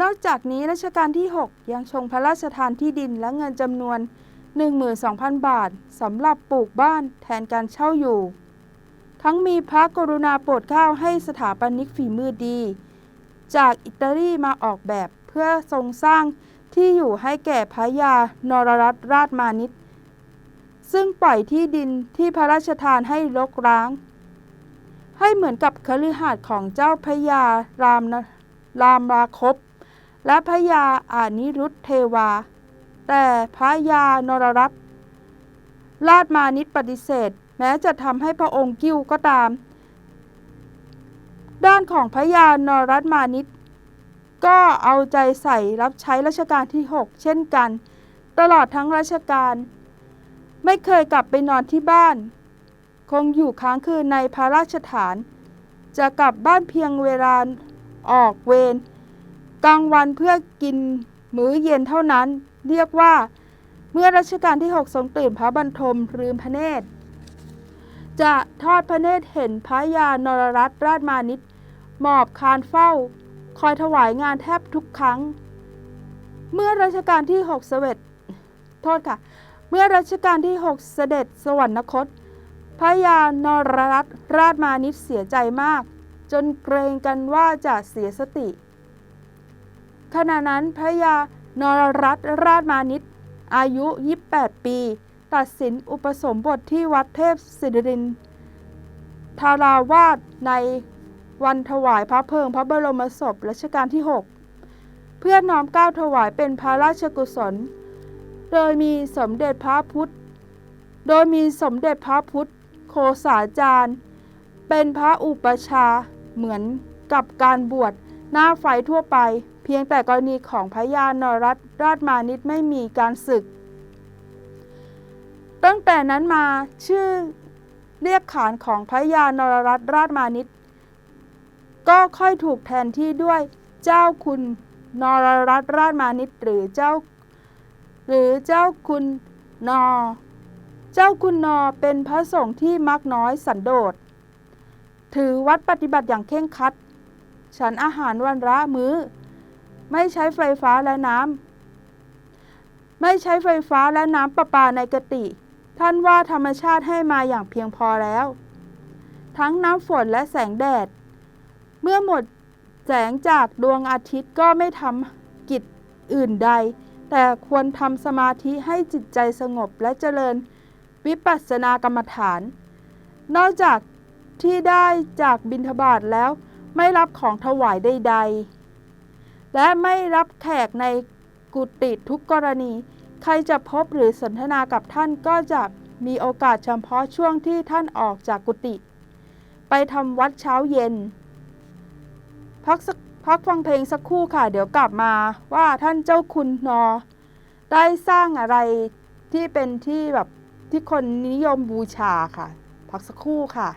นอกจากนี้รัชกาลที่ 6 ยังชงพระราชทานที่ดินและเงินจำนวน 12,000 บาทสำหรับปลูกบ้านแทนการเช่าอยู่ ทั้งมีพระกรุณาโปรดเกล้าให้สถาปนิกฝีมือดี จากอิตาลีมาออกแบบเพื่อทรงสร้างที่อยู่ให้แก่พระยานรรัตนราชมานิตซึ่งปล่อยที่ดินที่พระราชทานให้รกร้าง ให้เหมือนกับคฤหาสน์ของเจ้าพระยารามรามราคบ และพระยาอานิรุตเทวา แต่พระยานรรัตน์ราชมานิตปฏิเสธ แม้จะทำให้พระองค์กิ้วก็ตาม ด้านของพระยานรัตน์มานิตก็เอาใจใส่รับใช้รัชกาลที่ 6 เช่นกัน ตลอดทั้งรัชกาลไม่เคยกลับไปนอนที่บ้าน คงอยู่ค้างคืนในพระราชฐาน จะกลับบ้านเพียงเวลาออกเวร กลางวันเพื่อกินมื้อเย็นเท่านั้น เรียกว่า เมื่อรัชกาลที่ 6 ทรงตื่นพระบรรทมลืมพระเนตร จะทอดพระเนตรเห็นพระยานรรัตนราชมานิตหมอบคานเฝ้า คอยถวายงานแทบทุกครั้ง เมื่อรัชกาลที่ 6 เสด็จโทษค่ะ เมื่อรัชกาลที่ 6 เสด็จสวรรคตพระยานรรัตนราชมานิตเสียใจมาก จนเกรงกันว่าจะเสียสติ ขณะนั้นพระยานรรัตนราชมานิตอายุ 28 ปี ตัดสินอุปสมบทที่วัดเทพศิรินทาราวาสในวันถวายพระเพลิงพระบรมศพรัชกาลที่ 6 เพื่อน้อมเกล้าถวายเป็นพระราชกุศล โดยมีสมเด็จพระพุทธ โดยมีสมเด็จพระพุทธ โคสาจารย์ เป็นพระอุปชาเหมือนกับการบวชหน้าไฟทั่วไป เพียงแต่กรณีของพระยานรัตนราชมานิตไม่มีการศึก ตั้งแต่นั้นมาชื่อเรียกขานของพระยานรรัตนราชมานิตก็ค่อยถูกแทนที่ด้วยเจ้าคุณนรรัตนราชมานิตหรือเจ้า หรือเจ้าคุณนอ เจ้าคุณนอเป็นพระสงฆ์ที่มักน้อยสันโดษ ถือวัดปฏิบัติอย่างเคร่งครัด ฉันอาหารวันละมื้อ ไม่ใช้ไฟฟ้าและน้ำไม่ใช้ไฟฟ้าและน้ำประปาในกติ ท่านว่าธรรมชาติให้มาอย่างเพียงพอแล้ว ทั้งน้ำฝนและแสงแดด เมื่อหมดแสงจากดวงอาทิตย์ก็ไม่ทำกิจอื่นใด แต่ควรทำสมาธิให้จิตใจสงบและเจริญวิปัสสนากรรมฐาน นอกจากที่ได้จากบิณฑบาตแล้วไม่รับของถวายใดๆ และไม่รับแขกในกุฏิทุกกรณี ใครจะพบหรือสนทนากับท่านก็จะมีโอกาสเฉพาะช่วงที่ท่านออกจากกุฏิไปทำวัดเช้าเย็น พักสักพักฟังเพลงสักครู่ค่ะ เดี๋ยวกลับมาว่าท่านเจ้าคุณนอ ได้สร้างอะไรที่เป็นที่แบบที่คนนิยมบูชาค่ะ พักสักครู่ค่ะ